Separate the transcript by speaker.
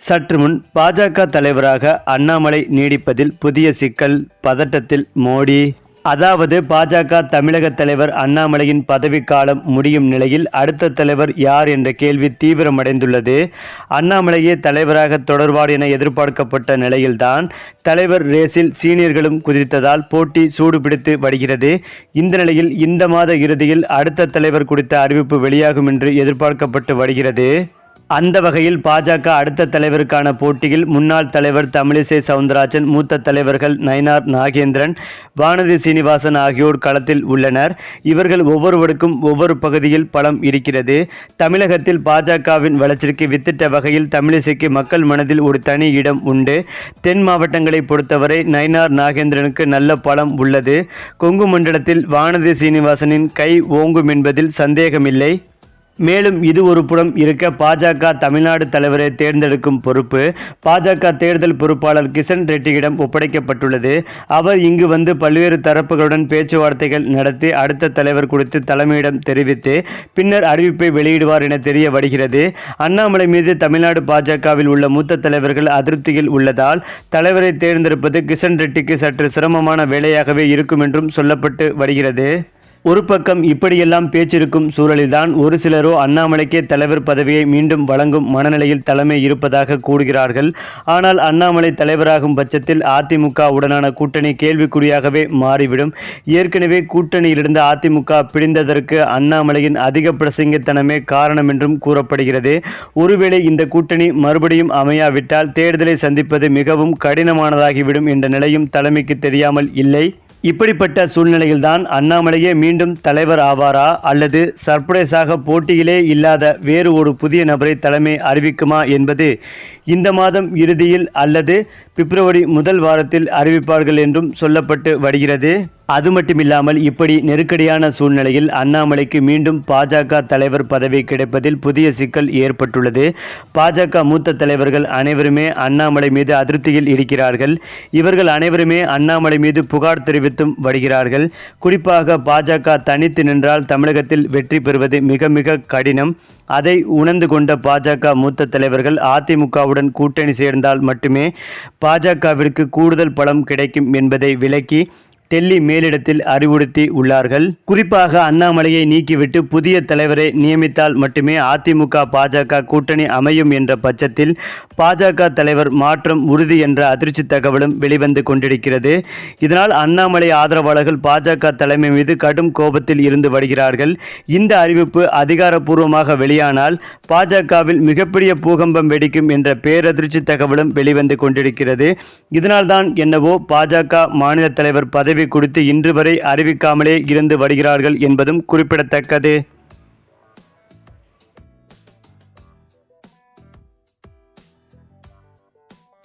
Speaker 1: சற்று முன் பாஜக தலைவராக அண்ணாமலை நீடிப்பதில் புதிய சிக்கல் பதட்டத்தில் மோடி. அதாவது பாஜக தமிழக தலைவர் அண்ணாமலையின் பதவிக்காலம் முடியும் நிலையில் அடுத்த தலைவர் யார் என்ற கேள்வி தீவிரமடைந்துள்ளது. அண்ணாமலையே தலைவராக தொடர்வார் என எதிர்பார்க்கப்பட்ட நிலையில்தான் தலைவர் ரேஸில் சீனியர்களும் குதித்ததால் போட்டி சூடுபிடித்து வருகிறது. இந்த நிலையில் இந்த மாத இறுதியில் அடுத்த தலைவர் குறித்த அறிவிப்பு வெளியாகும் என்று எதிர்பார்க்கப்பட்டு வருகிறது. அந்த வகையில் பாஜக அடுத்த தலைவருக்கான போட்டியில் முன்னாள் தலைவர் தமிழிசை சவுந்தரராஜன் மூத்த தலைவர்கள் நயினார் நாகேந்திரன் வானதி சீனிவாசன் ஆகியோர் களத்தில் உள்ளனர். இவர்கள் ஒவ்வொருவருக்கும் ஒவ்வொரு பகுதியில் பலம் இருக்கிறது. தமிழகத்தில் பாஜகவின் வளர்ச்சிக்கு வித்திட்ட வகையில் தமிழிசைக்கு மக்கள் மனதில் ஒரு தனி இடம் உண்டு. தென் மாவட்டங்களை பொறுத்தவரை நயினார் நாகேந்திரனுக்கு நல்ல பலம் உள்ளது. கொங்கு மண்டலத்தில் வானதி சீனிவாசனின் கை ஓங்கும் என்பதில் சந்தேகமில்லை. மேலும் இது ஒரு புறம் இருக்க பாஜக தமிழ்நாடு தலைவரை தேர்ந்தெடுக்கும் பொறுப்பு. பாஜக தேர்தல் பொறுப்பாளர் கிஷன் ரெட்டியிடம் ஒப்படைக்கப்பட்டுள்ளது. அவர் இங்கு வந்து பல்வேறு தரப்புகளுடன் பேச்சுவார்த்தைகள் நடத்தி அடுத்த தலைவர் குறித்து தலைமையிடம் தெரிவித்து பின்னர் அறிவிப்பை வெளியிடுவார் என தெரிய வருகிறது. அண்ணாமலை மீது தமிழ்நாடு பாஜகவில் உள்ள மூத்த தலைவர்கள் அதிருப்தியில் உள்ளதால் தலைவரை தேர்ந்தெடுப்பது கிஷன் ரெட்டிக்கு சற்று சிரமமான வேலையாகவே இருக்கும் என்றும் சொல்லப்பட்டு வருகிறது. ஒரு பக்கம் இப்படியெல்லாம் பேச்சிருக்கும் சூழலில்தான் ஒரு சிலரோ அண்ணாமலைக்கே தலைவர் பதவியை மீண்டும் வழங்கும் மனநிலையில் தலைமை இருப்பதாக கூறுகிறார்கள். ஆனால் அண்ணாமலை தலைவராகும் பட்சத்தில் அதிமுக உடனான கூட்டணி கேள்விக்குறியாகவே மாறிவிடும். ஏற்கனவே கூட்டணியிலிருந்து அதிமுக பிடிந்ததற்கு அண்ணாமலையின் அதிக பிரசங்கத்தனமே காரணம் என்றும் கூறப்படுகிறது. ஒருவேளை இந்த கூட்டணி மறுபடியும் அமையாவிட்டால் தேர்தலை சந்திப்பது மிகவும் கடினமானதாகிவிடும் என்ற நிலையும் தலைமைக்கு தெரியாமல் இல்லை. இப்படிப்பட்ட சூழ்நிலையில்தான் அண்ணாமலையே மீண்டும் தலைவர் ஆவாரா? அல்லது சர்ப்ரைஸாக போட்டியிலே இல்லாத வேறு ஒரு புதிய நபரை தலைமை அறிவிக்குமா என்பது இந்த மாதம் இறுதியில் அல்லது பிப்ரவரி முதல் வாரத்தில் அறிவிப்பார்கள் என்றும் சொல்லப்பட்டு வருகிறது. அது மட்டுமில்லாமல் இப்படி நெருக்கடியான சூழ்நிலையில் அண்ணாமலைக்கு மீண்டும் பாஜக தலைவர் பதவி கிடைப்பதில் புதிய சிக்கல் ஏற்பட்டுள்ளது. பாஜக மூத்த தலைவர்கள் அனைவருமே அண்ணாமலை மீது அதிருப்தியில் இருக்கிறார்கள். இவர்கள் அனைவருமே அண்ணாமலை மீது புகார் தெரிவித்தும் வருகிறார்கள். குறிப்பாக பாஜக தனித்து நின்றால் தமிழகத்தில் வெற்றி பெறுவது மிக மிக கடினம். அதை உணர்ந்து கொண்ட பாஜக மூத்த தலைவர்கள் அதிமுகவுடன் கூட்டணி சேர்ந்தால் மட்டுமே பாஜகவிற்கு கூடுதல் பலம் கிடைக்கும் என்பதை விளக்கி டெல்லி மேலிடத்தில் அறிவுறுத்தி உள்ளார்கள். குறிப்பாக அண்ணாமலையை நீக்கிவிட்டு புதிய தலைவரை நியமித்தால் மட்டுமே அதிமுக பாஜக கூட்டணி அமையும் என்ற பட்சத்தில் பாஜக தலைவர் மாற்றம் உறுதி என்ற அதிர்ச்சி தகவலும் வெளிவந்து கொண்டிருக்கிறது. இதனால் அண்ணாமலை ஆதரவாளர்கள் பாஜக தலைமை மீது கடும் கோபத்தில் இருந்து வருகிறார்கள். இந்த அறிவிப்பு அதிகாரப்பூர்வமாக வெளியானால் பாஜகவில் மிகப்பெரிய பூகம்பம் வெடிக்கும் என்ற பேரதிர்ச்சி தகவலும் வெளிவந்து கொண்டிருக்கிறது. இதனால்தான் என்னவோ பாஜக மாநில தலைவர் பதவி பதவி குறித்து இன்று வரை அறிவிக்காமலே இருந்து வருகிறார்கள் என்பதும் குறிப்பிடத்தக்கது.